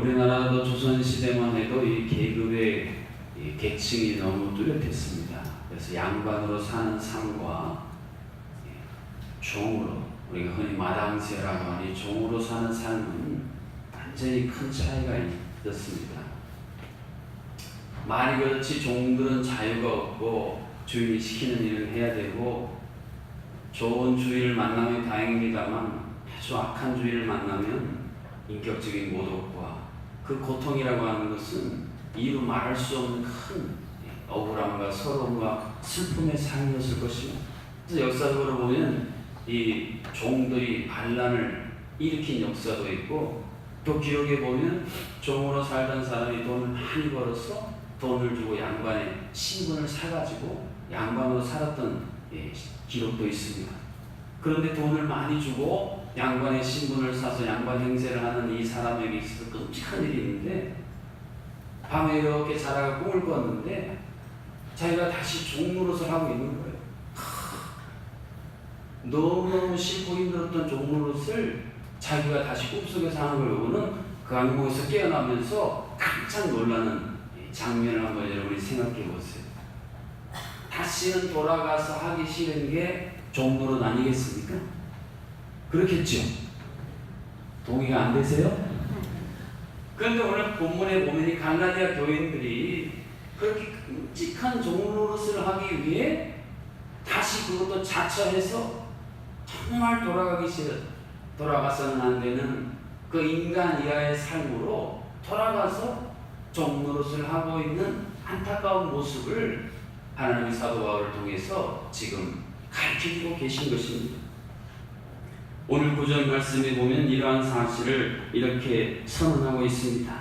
우리나라도 조선 시대만 해도 이 계급의 이 계층이 너무 뚜렷했습니다. 그래서 양반으로 사는 삶과 예, 종으로 우리가 흔히 마당새라고 하니 종으로 사는 삶은 완전히 큰 차이가 있었습니다. 말이 그렇지 종들은 자유가 없고 주인이 시키는 일을 해야 되고 좋은 주인을 만나면 다행입니다만 아주 악한 주인을 만나면 인격적인 모독과 그 고통이라고 하는 것은 이루 말할 수 없는 큰 억울함과 서러움과 슬픔의 삶이었을 것입니다. 그래서 역사적으로 보면 이 종들이 반란을 일으킨 역사도 있고 또 기록에 보면 종으로 살던 사람이 돈을 많이 벌어서 돈을 주고 양반의 신분을 사가지고 양반으로 살았던 예, 기록도 있습니다. 그런데 돈을 많이 주고 양반의 신분을 사서 양반 행세를 하는 이 사람에게 있어서 끔찍한 일이 있는데 밤에 이렇게 자라가 꿈을 꿨는데 자기가 다시 종노릇을 하고 있는 거예요. 너무너무 싫고 힘들었던 종노릇을 자기가 다시 꿈속에서 하는 걸 보고는 그 악몽에서 깨어나면서 깜짝 놀라는 이 장면을 한번 여러분이 생각해 보세요. 다시는 돌아가서 하기 싫은 게 종노릇 아니겠습니까? 그렇겠죠? 동의가 안 되세요? 그런데 오늘 본문에 보면 이 갈라디아 교인들이 그렇게 끔찍한 종노릇을 하기 위해 다시 그것도 자처해서 정말 돌아가기 싫어 돌아가서는 안 되는 그 인간 이하의 삶으로 돌아가서 종노릇을 하고 있는 안타까운 모습을 하나님의 사도 바울을 통해서 지금 가르쳐주고 계신 것입니다. 오늘 구절 말씀에 보면 이러한 사실을 이렇게 선언하고 있습니다.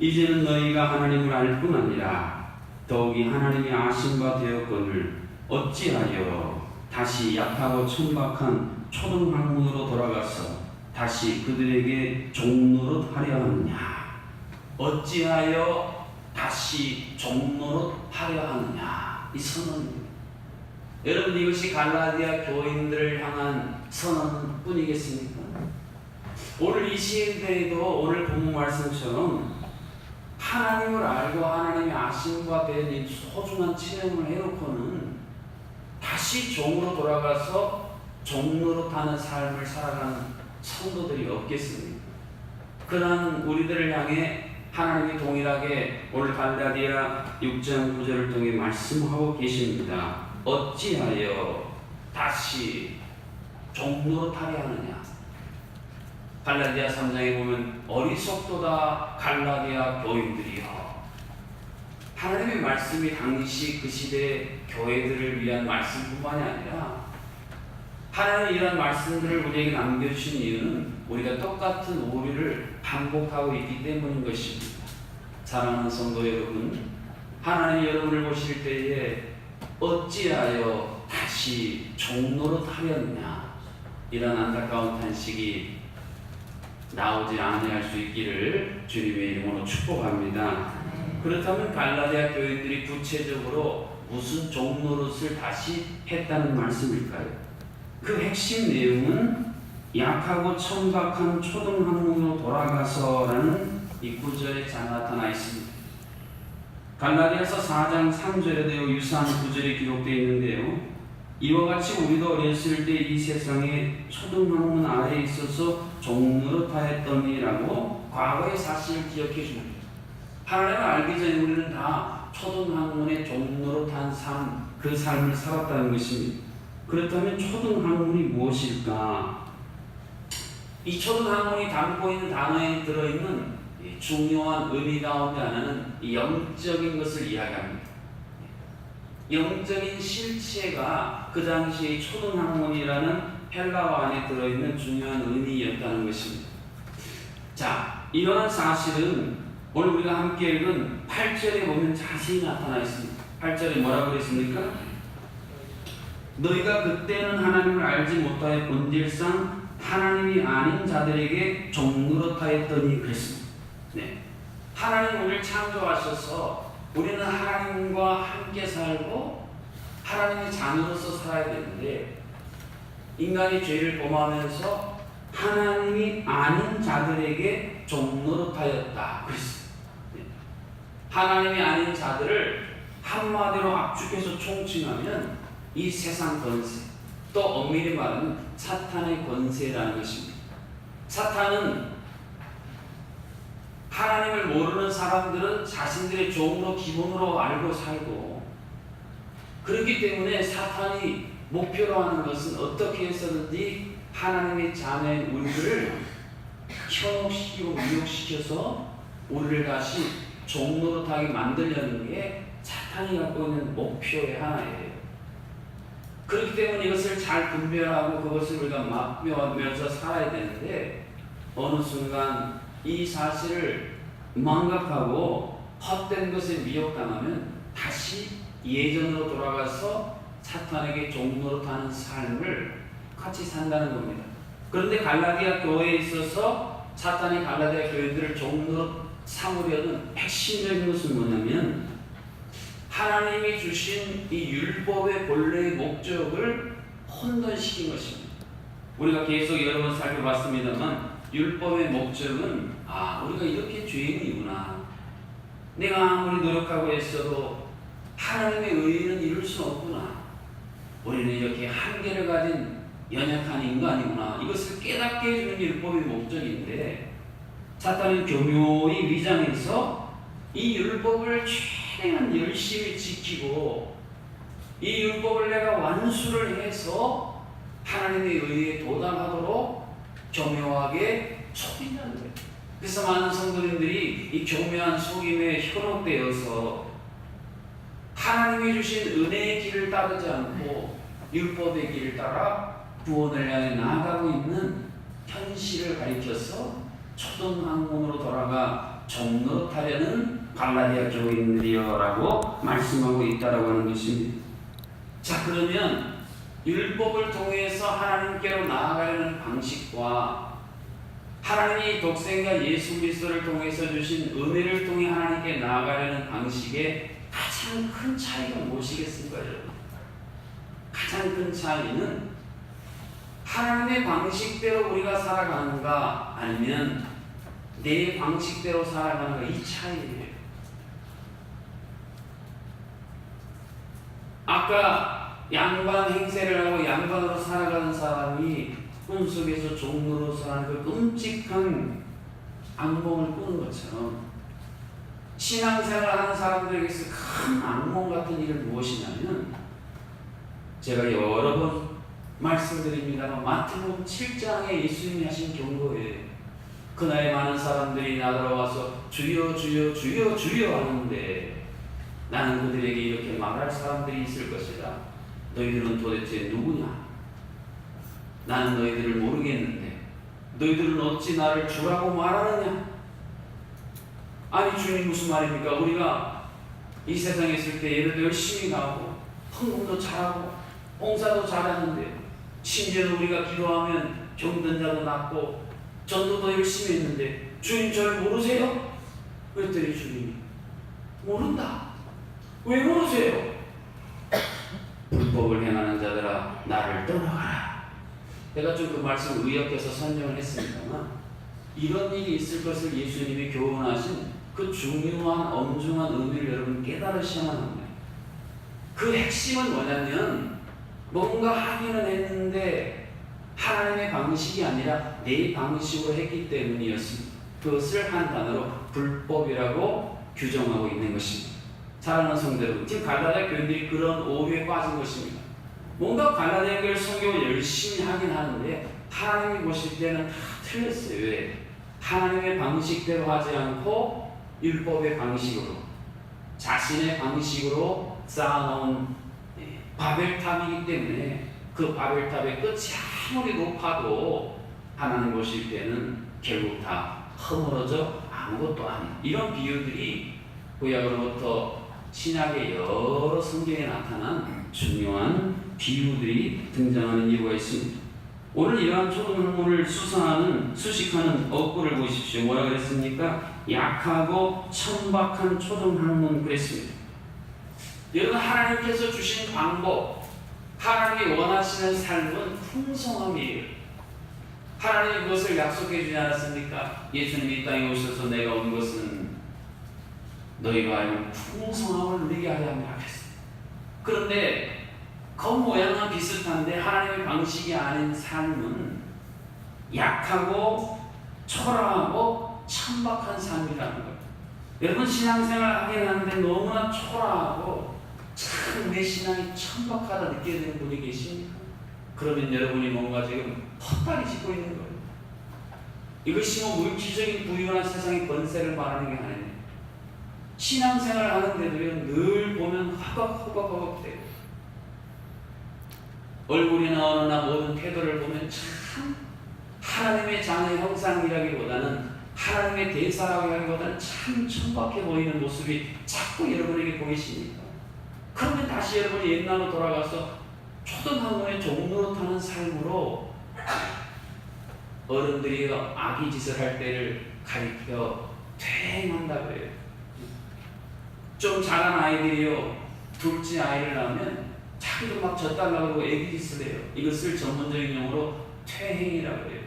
이제는 너희가 하나님을 알 뿐 아니라 더욱이 하나님의 아심과 되었거늘 어찌하여 다시 약하고 천박한 초등학문으로 돌아가서 다시 그들에게 종노릇 하려 하느냐 어찌하여 다시 종노릇 하려 하느냐 이 선언입니다. 여러분 이것이 갈라디아 교인들을 향한 선언 뿐이겠습니까? 오늘 이 시대에도 오늘 본문 말씀처럼 하나님을 알고 하나님의 아심과 이 소중한 체험을 해놓고는 다시 종으로 돌아가서 종로로 타는 삶을 살아가는 성도들이 없겠습니까? 그러한 우리들을 향해 하나님이 동일하게 오늘 갈라디아 6장 9절을 통해 말씀하고 계십니다. 어찌하여 다시 종로로 타려 하느냐? 갈라디아 3장에 보면 어리석도다 갈라디아 교인들이여 하나님의 말씀이 당시 그 시대 교회들을 위한 말씀뿐만이 아니라 하나님의 이런 말씀들을 우리에게 남겨주신 이유는 우리가 똑같은 오류를 반복하고 있기 때문인 것입니다. 사랑하는 성도 여러분, 하나님 여러분을 보실 때에 어찌하여 다시 종로로 타렸냐 이런 안타까운 탄식이 나오지 아니할 수 있기를 주님의 이름으로 축복합니다. 그렇다면 갈라디아 교인들이 구체적으로 무슨 종노릇을 다시 했다는 말씀일까요? 그 핵심 내용은 약하고 천박한 초등학문으로 돌아가서라는 이 구절에 잘 나타나 있습니다. 갈라디아서 4장 3절에도 유사한 구절이 기록되어 있는데요. 이와 같이 우리도 어렸을 때 이 세상에 초등학문 아래에 있어서 종노릇하였더니라고 과거의 사실을 기억해 줍니다. 하나님을 알기 전에 우리는 다 초등학문의 종노릇한 삶, 그 삶을 살았다는 것입니다. 그렇다면 초등학문이 무엇일까? 이 초등학문이 담고 있는 단어에 들어있는 이 중요한 의미 가운데 하나는 이 영적인 것을 이야기합니다. 영적인 실체가 그 당시에 초등학문이라는 헬라어 안에 들어있는 중요한 의미였다는 것입니다. 자, 이러한 사실은 오늘 우리가 함께 읽은 8절에 보면 자세히 나타나 있습니다. 8절에 뭐라고 그랬습니까? 너희가 그때는 하나님을 알지 못하여 본질상 하나님이 아닌 자들에게 종노릇하였더니 그랬습니다. 네. 하나님 우리를 창조하셔서 우리는 하나님과 함께 살고 하나님의 자녀로서 살아야 되는데 인간이 죄를 범하면서 하나님이 아닌 자들에게 종 노릇하였다. 그랬어요. 네. 하나님이 아닌 자들을 한마디로 압축해서 총칭하면 이 세상 권세, 또 엄밀히 말하면 사탄의 권세라는 것입니다. 사탄은 하나님을 모르는 사람들은 자신들의 종으로 기본으로 알고 살고 그렇기 때문에 사탄이 목표로 하는 것은 어떻게 해서든지 하나님의 자녀인 우리를 현혹시키고 미혹시켜서 우리를 다시 종노릇하게 만들려는 게 사탄이 갖고 있는 목표의 하나예요. 그렇기 때문에 이것을 잘 분별하고 그것을 우리가 맡으면서 살아야 되는데 어느 순간 이 사실을 망각하고 헛된 것에 미혹당하면 다시 예전으로 돌아가서 사탄에게 종노릇하는 삶을 같이 산다는 겁니다. 그런데 갈라디아 교회에 있어서 사탄이 갈라디아 교회들을 종노릇 삼으려는 핵심적인 것은 뭐냐면 하나님이 주신 이 율법의 본래의 목적을 혼돈시킨 것입니다. 우리가 계속 여러 번 살펴봤습니다만 율법의 목적은 아 우리가 이렇게 죄인이구나. 내가 아무리 노력하고 애써도 하나님의 의의는 이룰 수 없구나. 우리는 이렇게 한계를 가진 연약한 인간이구나. 이것을 깨닫게 해주는 율법의 목적인데 사탄은 교묘히 위장해서 이 율법을 최대한 열심히 지키고 이 율법을 내가 완수를 해서 하나님의 의에 도달하도록 교묘하게 속인다는 거예요. 그래서 많은 성도님들이 이 교묘한 속임에 현혹되어서 하나님이 주신 은혜의 길을 따르지 않고 율법의 길을 따라 구원을 향해 나아가고 있는 현실을 가리켜서 초등학문으로 돌아가 종노릇하려는 갈라디아 교인들이여라고 말씀하고 있다라고 하는 것입니다. 자 그러면 율법을 통해서 하나님께로 나아가려는 방식과 하나님이 독생자 예수 그리스도를 통해서 주신 은혜를 통해 하나님께 나아가려는 방식의 가장 큰 차이가 무엇이겠습니까? 가장 큰 차이는 하나님의 방식대로 우리가 살아가는가 아니면 내 방식대로 살아가는가 이 차이예요. 아까 양반 행세를 하고 양반으로 살아가는 사람이 꿈 속에서 종로로 사는 그 끔찍한 악몽을 꾸는 것처럼 신앙생활 하는 사람들에게서 큰 악몽 같은 일은 무엇이냐면 제가 여러 번 말씀드립니다만 마태복음 7장에 예수님이 하신 경고에 그날에 많은 사람들이 나더러 와서 주여 주여 주여 주여 하는데 나는 그들에게 이렇게 말할 사람들이 있을 것이다. 너희들은 도대체 누구냐? 나는 너희들을 모르겠는데 너희들은 어찌 나를 주라고 말하느냐? 아니 주님 무슨 말입니까? 우리가 이 세상에 있을 때 예를 열심히 가고 헌금도 잘하고 봉사도 잘하는데 심지어 우리가 기도하면 병든 자도 낫고 전도도 열심히 했는데 주님 저를 모르세요? 그랬더니 주님이 모른다. 왜 모르세요? 불법을 행하는 자들아 나를 떠나가라. 내가 좀 그 말씀을 의역해서 선정을 했습니다만 이런 일이 있을 것을 예수님이 교훈하신 그 중요한 엄중한 의미를 여러분 깨달으셔야만 합니다. 그 핵심은 뭐냐면 뭔가 하기는 했는데 하나님의 방식이 아니라 내 방식으로 했기 때문이었습니다. 그것을 한 단어로 불법이라고 규정하고 있는 것입니다. 사랑하는 여러분, 지금 갈라디아 교인들이 그런 오류에 빠진 것입니다. 뭔가 갈라디아 교회 성경을 열심히 하긴 하는데 하나님이 보실 때는 다 틀렸어요. 왜? 하나님의 방식대로 하지 않고 율법의 방식으로 자신의 방식으로 쌓아놓은 예, 바벨탑이기 때문에 그 바벨탑의 끝이 아무리 높아도 하나님 보실 때는 결국 다 허물어져 아무것도 아닌 이런 비유들이 구약으로부터 신약의 여러 성경에 나타난 중요한 비유들이 등장하는 이유가 있습니다. 오늘 이러한 초등학문을 수사하는 수식하는 어구를 보십시오. 뭐라 그랬습니까? 약하고 천박한 초등학문 그랬습니다. 여러분 하나님께서 주신 방법, 하나님이 원하시는 삶은 풍성함이에요. 하나님이 그것을 약속해 주지 않았습니까? 예수님이 이 땅에 오셔서 내가 온 것은 너희가 풍성함을 누리게 하려 함이라 했어요. 그런데 겉모양은 비슷한데 하나님의 방식이 아닌 삶은 약하고 초라하고 천박한 삶이라는 거예요. 여러분 신앙생활 하긴 하는데 너무나 초라하고 참 내 신앙이 천박하다 느끼는 분이 계십니까? 그러면 여러분이 뭔가 지금 헛다리 짚고 있는 거예요. 이것이 뭐 물질적인 부유한 세상의 권세를 말하는 게 아니에요. 신앙생활 하는데도요 늘 보면 허걱허걱허걱 돼요. 얼굴이나 언어나 모든 태도를 보면 참 하나님의 장의 형상이라기보다는 하나님의 대사라고 하기보다는 참 천박해 보이는 모습이 자꾸 여러분에게 보이십니까? 그러면 다시 여러분이 옛날로 돌아가서 초등학교의 종로로 타는 삶으로 어른들이 아기 짓을 할 때를 가리켜 퇴행한다고 해요. 좀 자란 아이들이요, 둘째 아이를 낳으면 자기도 막 젖달라고 그러고 애기 짓을 해요. 이것을 전문적인 용어로 퇴행이라고 해요.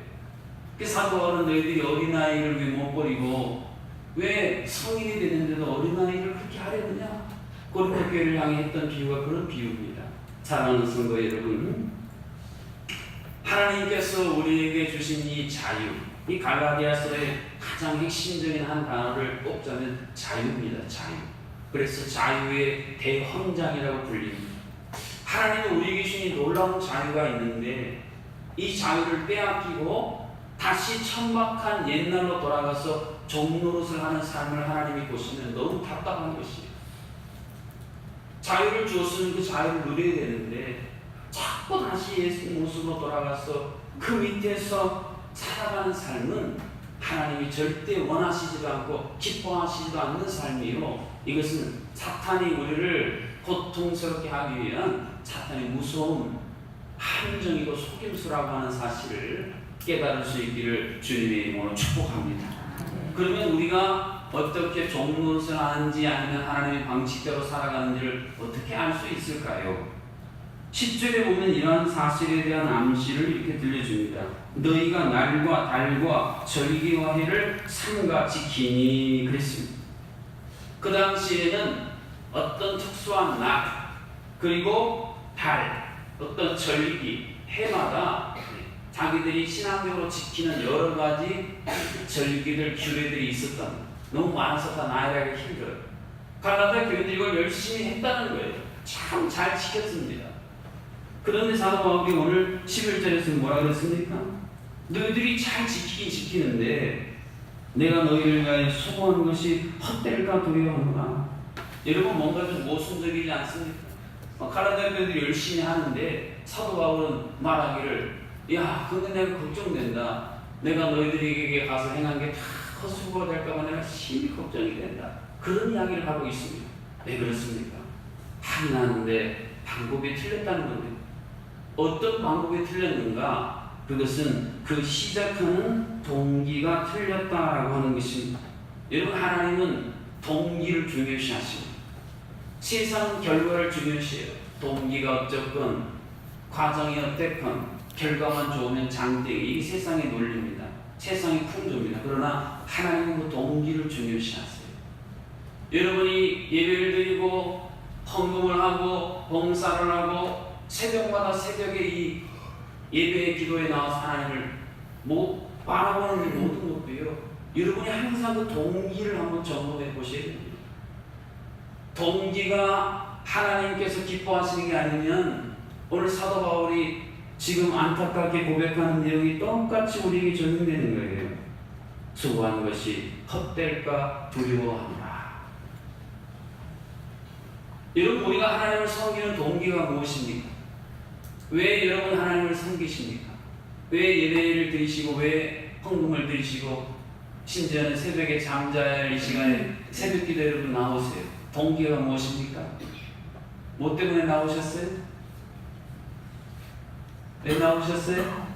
그 사도 어른 너희들이 어린아이를 왜 못 버리고 왜 성인이 되는데도 어린아이를 그렇게 하려느냐? 고린도 교회를 향해 했던 비유가 그런 비유입니다. 사랑하는 성도 여러분, 하나님께서 우리에게 주신 이 자유, 이 갈라디아서의 가장 핵심적인 한 단어를 꼽자면 자유입니다. 자유. 그래서 자유의 대헌장이라고 불립니다. 하나님은 우리에게 주신 이 놀라운 자유가 있는데 이 자유를 빼앗기고 다시 천박한 옛날로 돌아가서 종노릇을 하는 삶을 하나님이 보시면 너무 답답한 것이에요. 자유를 주었으면 그 자유를 누려야 되는데 자꾸 다시 예수 모습으로 돌아가서 그 밑에서 살아가는 삶은 하나님이 절대 원하시지도 않고 기뻐하시지도 않는 삶이요. 이것은 사탄이 우리를 고통스럽게 하기 위한 사탄의 무서운 함정이고 속임수라고 하는 사실을 깨달을 수 있기를 주님의 이름으로 축복합니다. 그러면 우리가 어떻게 종노릇을 하는지 아니면 하나님의 방식대로 살아가는지를 어떻게 알 수 있을까요? 10절에 보면 이러한 사실에 대한 암시를 이렇게 들려줍니다. 너희가 날과 달과 절기와 해를 삼가 지키니 그랬습니다. 그 당시에는 어떤 특수한 날 그리고 달 어떤 절기 해마다 자기들이 신앙적으로 지키는 여러 가지 절기들 규례들이 있었던. 너무 많아서 다 나열하기 힘들어요. 갈라디아 교회들이 이걸 열심히 했다는 거예요. 참 잘 지켰습니다. 그런데 사도 바울이 오늘 11절에서 뭐라 그랬습니까? 너희들이 잘 지키긴 지키는데 내가 너희를 위하여 수고한 것이 헛될까 두려워하노라. 여러분 뭔가 좀 모순적이지 않습니까? 어, 갈라디아 교회들이 열심히 하는데 사도 바울은 말하기를 야 근데 내가 걱정된다. 내가 너희들에게 가서 행한 게 다 헛수고가 될까봐 내가 심히 걱정이 된다. 그런 이야기를 하고 있습니다. 왜 그렇습니까? 하긴 하는데 방법이 틀렸다는 겁니다. 어떤 방법이 틀렸는가? 그것은 그 시작하는 동기가 틀렸다라고 하는 것입니다. 여러분 하나님은 동기를 중요시 하십니다. 세상 결과를 중요시해요. 동기가 어쨌건 과정이 어땠건 결과만 좋으면 장대기 이 세상의 논리입니다. 세상의 풍조입니다. 그러나 하나님은 그 동기를 중요시하세요. 여러분이 예배를 드리고 헌금을 하고 봉사를 하고 새벽마다 새벽에 이 예배의 기도에 나와서 하나님을 뭐 바라보는 이 모든 것도요. 여러분이 항상 그 동기를 한번 점검해 보셔야 됩니다. 동기가 하나님께서 기뻐하시는 게 아니면 오늘 사도 바울이 지금 안타깝게 고백하는 내용이 똑같이 우리에게 적용되는 거예요. 수고한 것이 헛될까 두려워하노라. 여러분 우리가 하나님을 섬기는 동기가 무엇입니까? 왜 여러분 하나님을 섬기십니까? 왜 예배를 드리시고 왜 헌금을 드리시고 심지어는 새벽에 잠잘 이 시간에 새벽 기도 여러분 나오세요. 동기가 무엇입니까? 뭐 때문에 나오셨어요? 왜 나오셨어요?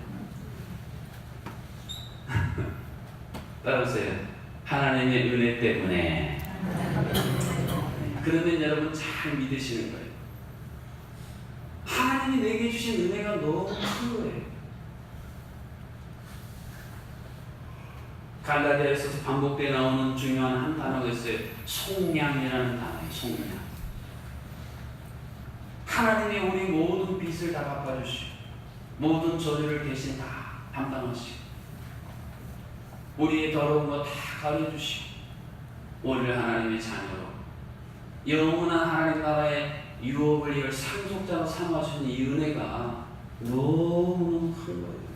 따라오세요. 하나님의 은혜 때문에. 그러면 여러분 잘 믿으시는 거예요. 하나님이 내게 주신 은혜가 너무 큰 거예요. 갈라디아에서 반복되어 나오는 중요한 한 단어가 있어요. 속량이라는 단어예요. 속량. 하나님이 우리 모든 빚을 다 갚아주시고 모든 저주를 대신 다 담당하시고 우리의 더러운 거 다 가려주시고 우리를 하나님의 자녀로 영원한 하나님 나라의 유업을 이을 상속자로 삼아주신 이 은혜가 너무너무 큰 거예요.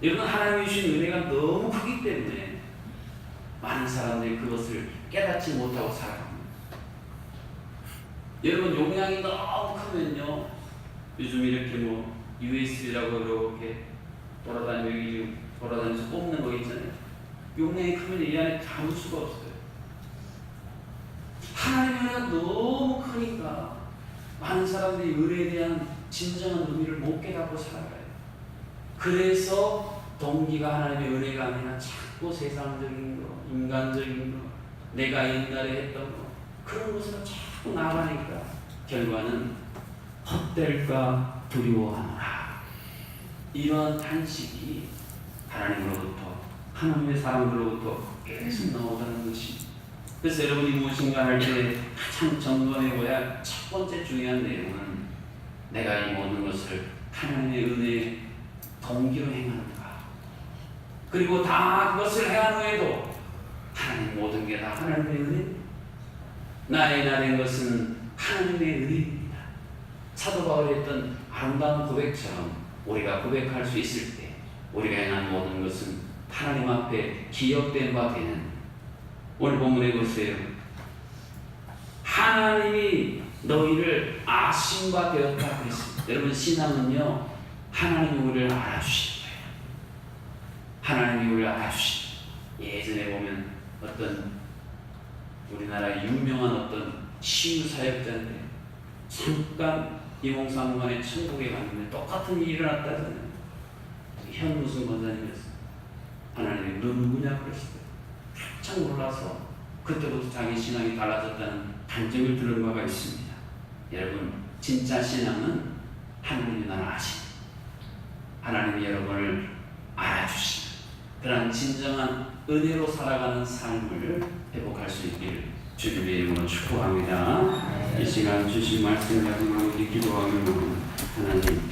여러분 하나님이 주신 은혜가 너무 크기 때문에 많은 사람들이 그것을 깨닫지 못하고 살아갑니다. 여러분 용량이 너무 크면요 요즘 이렇게 뭐 USB라고 이렇게 돌아다니고 돌아다니면서 뽑는 거 있잖아요. 용량이 크면 이 안에 담을 수가 없어요. 하나님의 은혜가 너무 크니까 많은 사람들이 은혜에 대한 진정한 의미를 못 깨닫고 살아가요. 그래서 동기가 하나님의 은혜가 아니라 자꾸 세상적인 거, 인간적인 거, 내가 옛날에 했던 거 그런 것으로 자꾸 나가니까 결과는 헛될까 두려워하노라. 이런 탄식이 하나님으로부터 하나님의 사람들로부터 계속 나오다는 것이 그래서 여러분이 무엇인가 할 때 가장 점검해봐야 첫 번째 중요한 내용은 내가 이 모든 것을 하나님의 은혜의 동기로 행하는가 그리고 다 그것을 행한 후에도 하나님 모든 게 다 하나님의 은혜입니다 나의 나된 것은 하나님의 은혜입니다 사도 바울이 했던 아름다운 고백처럼 우리가 고백할 수 있을 때 우리가 행한 모든 것은 하나님 앞에 기억된 바 되는 오늘 본문에 보세요. 하나님이 너희를 아신 바 되었다 그랬습니다. 여러분 신앙은요 하나님이 우리를 알아주신 거예요. 하나님이 우리를 알아주신 예전에 보면 어떤 우리나라 유명한 어떤 시유 사역자인데 잠깐 이몽사무관의 천국에 갔는데 똑같은 일이 일어났다잖아요. 현 무슨 권사님이었어요. 하나님이 너 누구냐 그랬어요. 깜짝 놀라서 그때부터 자기 신앙이 달라졌다는 단정을 들은 바가 있습니다. 여러분 진짜 신앙은 하나님이 나를 아시 하나님이 여러분을 알아주시 그런 진정한 은혜로 살아가는 삶을 회복할 수 있기를 주님의 이름으로 축복합니다. 이 시간 주신 말씀 가지고 기도하며 하나님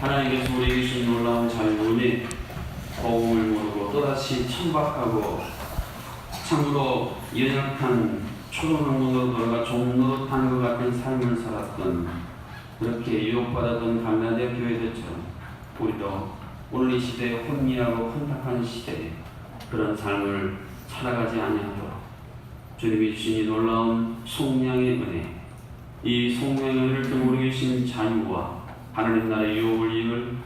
하나님께서 우리에게 주신 놀라운 자유를 복음을 모르고 또다시 천박하고 참으로 연약한 초롱항문으로 돌아가 종노릇하는 것 같은 삶을 살았던 그렇게 유혹받았던 갈라디아 교회들처럼 우리도 오늘 이 시대에 혼미하고 혼탁한 시대에 그런 삶을 살아가지 아니하도록 주님이 주신 이 놀라운 속량의 은혜 이 속량의 은혜를 모르 계신 자유와 하나님 나라의 유혹을 이을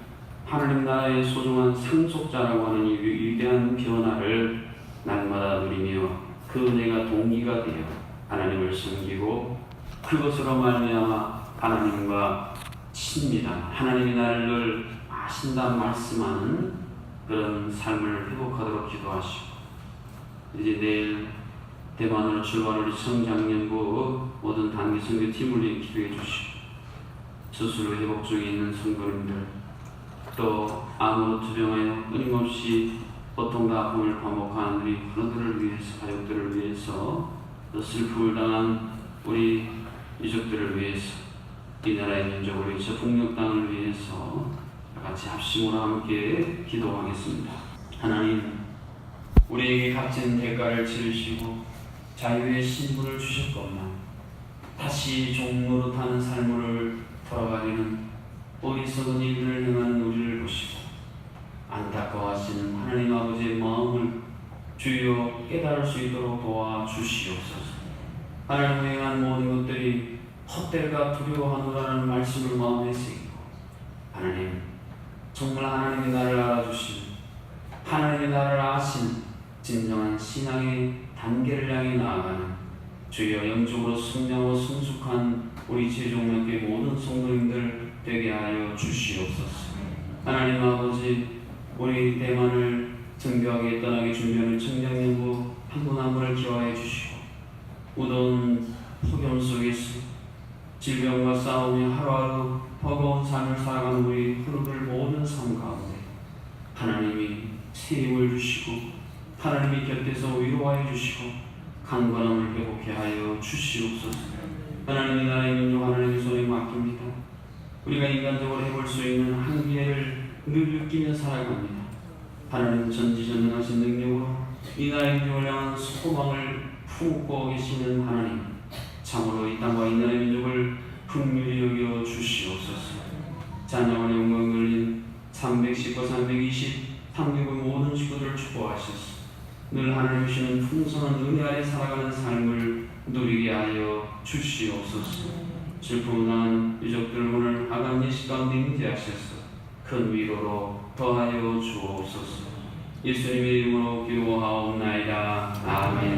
하나님 나라의 소중한 상속자라고 하는 이 위대한 변화를 날마다 누리며 그 은혜가 동기가 되어 하나님을 섬기고 그것으로 말미암아 하나님과 친밀한 하나님이 나를 아신다 말씀하는 그런 삶을 회복하도록 기도하시고 이제 내일 대만으로 출발할 청장년부 모든 단기 선교팀을 위해 기도해 주시고 스스로 회복 중에 있는 성도님들 또 암으로 투병하여 끊임없이 고통과 아픔을 반복하는 우리 그들을 위해서 가족들을 위해서 또 슬픔을 당한 우리 유족들을 위해서 이 나라의 민족을 위해서 북녘 땅을 위해서 같이 합심으로 함께 기도하겠습니다. 하나님 우리에게 값진 대가를 치르시고 자유의 신분을 주셨건만 다시 종로로 타는 삶을 돌아가기는 어리석은 일을 행한 우리를 보시고 안타까워하시는 하나님 아버지의 마음을 주여 깨달을 수 있도록 도와주시옵소서. 하나님 행한 모든 것들이 헛될까 두려워하노라는 말씀을 마음에 새기고 하나님 정말 하나님이 나를 알아주신 하나님이 나를 아신 진정한 신앙의 단계를 향해 나아가는 주여 영적으로 승량하고 성숙한 우리 제종학교 모든 성도님들 되게 하여 주시옵소서. 하나님 아버지 우리 대만을 정교하게 떠나게 준비하는 청장년부 한분 한 분을 기화해 주시고 무더운 폭염 속에서 질병과 싸우며 하루하루 버거운 삶을 살아가는 우리 하루들 모든 삶 가운데 하나님이 새 힘을 주시고 하나님이 곁에서 위로하여 주시고 강건함을 회복해 하여 주시옵소서. 하나님이 나라의 민족 하나님의 손에 맡깁니다. 우리가 인간적으로 해볼 수 있는 한계를 늘 느끼며 살아갑니다. 하나님 전지전능하신 능력으로 이 나라의 민족을 향한 소망을 품고 계시는 하나님 참으로 이 땅과 이 나라의 민족을 긍휼히 여겨 주시옵소서. 자녀원의 영광 걸린 310과 320 한국의 모든 식구들을 축복하셔서. 늘 하나님 주시는 풍성한 은혜 아래 살아가는 삶을 누리게 하여 주시옵소서. 슬픔 당한 유족들 오늘 아간 예식 가운데 임재하셔서. 큰 위로로 더하여 주옵소서. 예수님의 이름으로 기도하옵나이다. 아멘